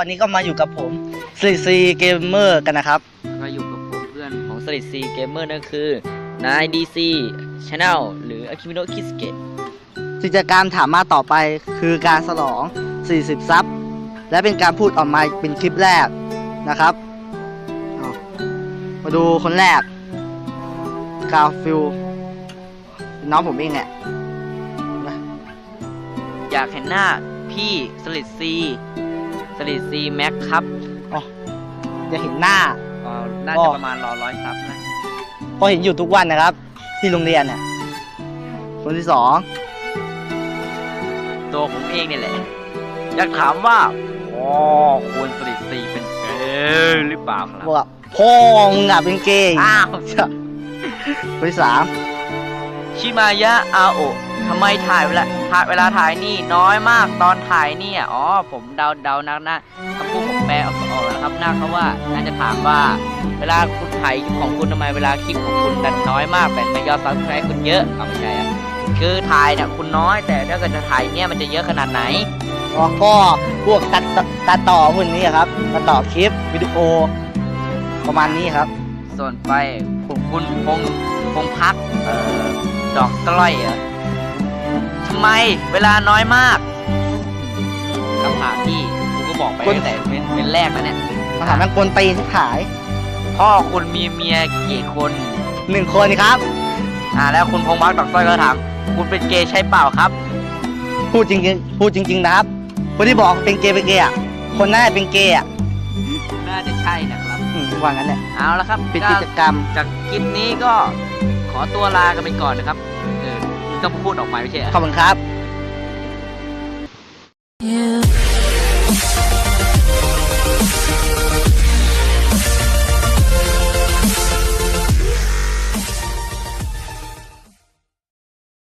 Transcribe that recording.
วันนี้ก็มาอยู่กับผมซีซีเกมเมอร์กันนะครับก็อยู่กับผมเพื่อนของ Solid C Gamer นั่นคือนาย DC Channel หรือ Akimino Kisuke กิจกรรมถามมาต่อไปคือการฉลอง 40 ซับ และเป็นการพูดออกมาเป็นคลิปแรกนะครับเอามาดูคนแรก กาฟิลน้องผมเองเนี่ยอยากเห็นหน้าพี่ Solid C Solid C Max ครับจะเห็นหน้าอ๋อน่าก็จะประมาณรอร้อยซับนะก็เห็นอยู่ทุกวันนะครับ ที่โรงเรียนเนี่ยคนที่สองตัวผมเองเนี่ยแหละ อยากถามว่าอ๋อคุณ Solid C เป็นเกย์หรือเปล่าครับ บอกว่าพ่อมึงอะเป็นเกย์อ้าวคนที่สามชิมายะอาโอะทำไมถ่ายเวลา ถ่ายเวลาถ่ายนี่น้อยมากตอนถ่ายเนี่ยอ๋อผมเดาเดานักนะคำพูดผมแปลออกออกแล้วครับน่าเขาว่าน่าจะถามว่า เวลาคุณถ่ายคลิปของคุณทำไมเวลาคลิปของคุณดันน้อยมากแต่ไม่ยอดซับสไครต์คุณเยอะเอาไม่ใช่อะคือถ่ายเนี่ยคุณน้อยแต่ถ้าเกิดจะถ่ายเนี่ยมันจะเยอะขนาดไหนแล้วก็พวกตัดต่อตัดต่อพวกนี้ครับตัดต่อคลิปวิดีโอ ประมาณนี้ครับ ส่วนไปคุณคุณพงพงพักเอ่อดอกกล้อยเหรอทำไมเวลาน้อยมากคำถามที่กูก็บอกไปคุณตั้งแต่เป็นเป็นแรกแล้วเนี่ยมาถามนักกวนตีนที่ขายพ่อคุณมีเมียกี่คนหนึ่งคนครับอ่าแล้วคุณพงพักดอกสร้อยก็ถามคุณเป็นเกย์ใช่เปล่าครับ พูดจริงๆพูดจริง ๆ นะครับคนที่บอกเป็นเกย์เป็นเกย์อะคนนั้นเป็นเกย์อะน่าจะใช่นะครับอืมว่างั้นแหละเอาละครับเป็นก็กิจกรรมจากคลิปนี้ก็ขอตัวลากันไปก่อนนะครับเออ ต้องพูดออกมาไม่ใช่เหรอ ขอบคุณครับ